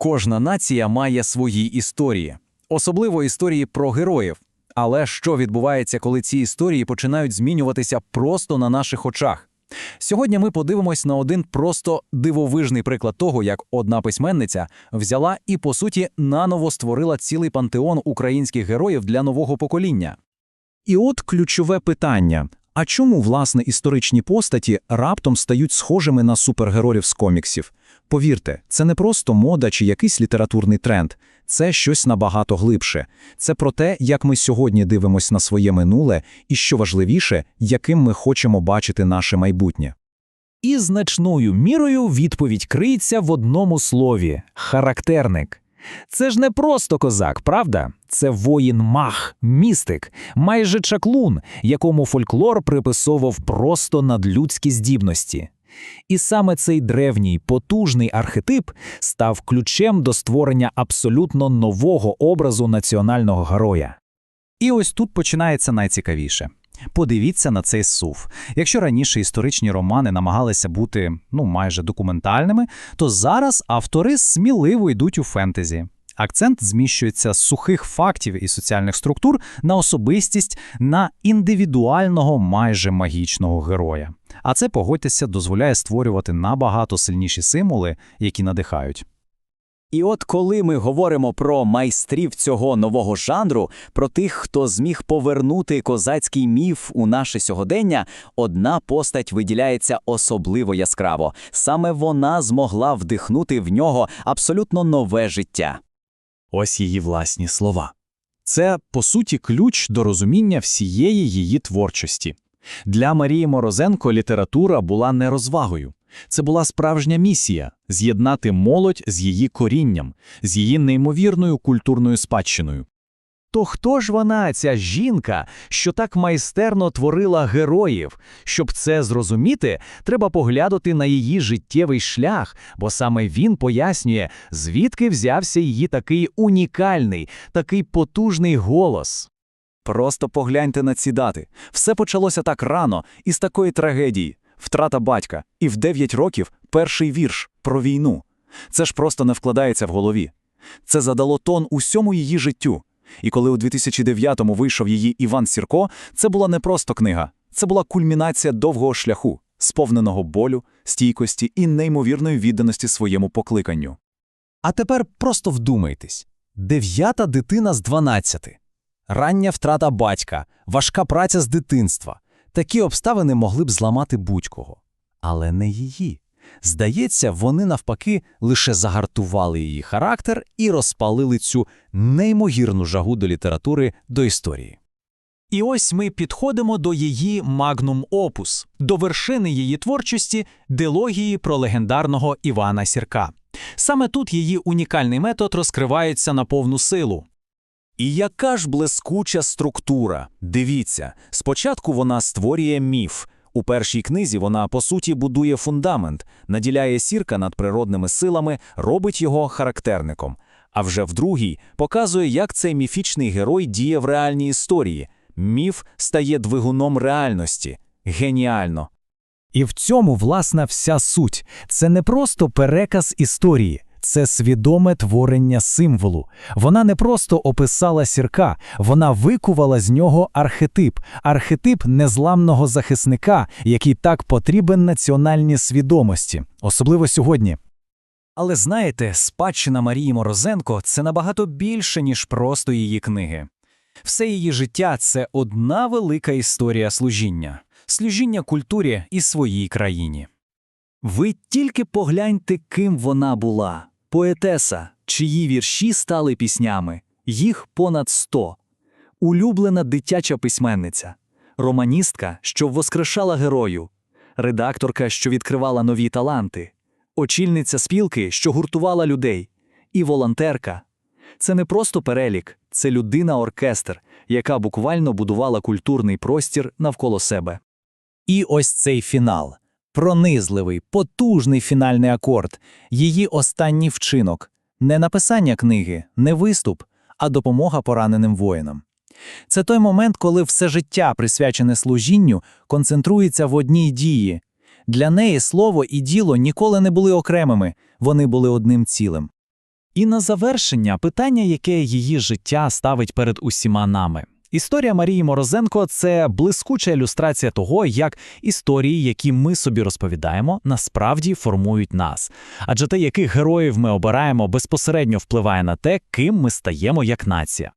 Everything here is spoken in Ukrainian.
Кожна нація має свої історії, особливо історії про героїв. Але що відбувається, коли ці історії починають змінюватися просто на наших очах? Сьогодні ми подивимось на один просто дивовижний приклад того, як одна письменниця взяла і, по суті, наново створила цілий пантеон українських героїв для нового покоління. І от ключове питання: а чому, власне, історичні постаті раптом стають схожими на супергероїв з коміксів? Повірте, це не просто мода чи якийсь літературний тренд, це щось набагато глибше. Це про те, як ми сьогодні дивимося на своє минуле, і що важливіше, яким ми хочемо бачити наше майбутнє. І значною мірою відповідь криється в одному слові характерник. Це ж не просто козак, правда? Це воїн мах, містик, майже чаклун, якому фольклор приписовував просто надлюдські здібності. І саме цей древній потужний архетип став ключем до створення абсолютно нового образу національного героя. І ось тут починається найцікавіше. Подивіться на цей сув. Якщо раніше історичні романи намагалися бути ну майже документальними, то зараз автори сміливо йдуть у фентезі. Акцент зміщується з сухих фактів і соціальних структур на особистість, на індивідуального майже магічного героя. А це, погодьтеся, дозволяє створювати набагато сильніші символи, які надихають. І от коли ми говоримо про майстрів цього нового жанру, про тих, хто зміг повернути козацький міф у наше сьогодення, одна постать виділяється особливо яскраво. Саме вона змогла вдихнути в нього абсолютно нове життя. Ось її власні слова. Це, по суті, ключ до розуміння всієї її творчості. Для Марії Морозенко література була не розвагою. Це була справжня місія – з'єднати молодь з її корінням, з її неймовірною культурною спадщиною. То хто ж вона, ця жінка, що так майстерно творила героїв? Щоб це зрозуміти, треба поглянути на її життєвий шлях, бо саме він пояснює, звідки взявся її такий унікальний, такий потужний голос. Просто погляньте на ці дати. Все почалося так рано, із такої трагедії. Втрата батька, і в 9 років перший вірш про війну. Це ж просто не вкладається в голові. Це задало тон усьому її життю. І коли у 2009-му вийшов її Іван Сірко, це була не просто книга, це була кульмінація довгого шляху, сповненого болю, стійкості і неймовірної відданості своєму покликанню. А тепер просто вдумайтесь. Дев'ята дитина з дванадцяти. Рання втрата батька, важка праця з дитинства. Такі обставини могли б зламати будь-кого. Але не її. Здається, вони навпаки лише загартували її характер і розпалили цю неймовірну жагу до літератури, до історії. І ось ми підходимо до її магнум опус, до вершини її творчості дилогії про легендарного Івана Сірка. Саме тут її унікальний метод розкривається на повну силу. І яка ж блискуча структура? Дивіться, спочатку вона створює міф. У першій книзі вона, по суті, будує фундамент, наділяє сірка над природними силами, робить його характерником. А вже в другій показує, як цей міфічний герой діє в реальній історії. Міф стає двигуном реальності. Геніально. І в цьому, власна, вся суть. Це не просто переказ історії, це свідоме творення символу. Вона не просто описала сірка, вона викувала з нього архетип, архетип незламного захисника, який так потрібен національній свідомості, особливо сьогодні. Але знаєте, спадщина Марії Морозенко це набагато більше, ніж просто її книги. Все її життя це одна велика історія служіння, служіння культурі і своїй країні. Ви тільки погляньте, ким вона була. Поетеса, чиї вірші стали піснями, їх понад сто. Улюблена дитяча письменниця, романістка, що воскрешала герою, редакторка, що відкривала нові таланти, очільниця спілки, що гуртувала людей, і волонтерка. Це не просто перелік, це людина-оркестр, яка буквально будувала культурний простір навколо себе. І ось цей фінал. Пронизливий, потужний фінальний акорд, її останній вчинок, не написання книги, не виступ, а допомога пораненим воїнам. Це той момент, коли все життя, присвячене служінню, концентрується в одній дії. Для неї слово і діло ніколи не були окремими, вони були одним цілим. І на завершення питання, яке її життя ставить перед усіма нами. Історія Марії Морозенко це блискуча ілюстрація того, як історії, які ми собі розповідаємо, насправді формують нас. Адже те, яких героїв ми обираємо, безпосередньо впливає на те, ким ми стаємо як нація.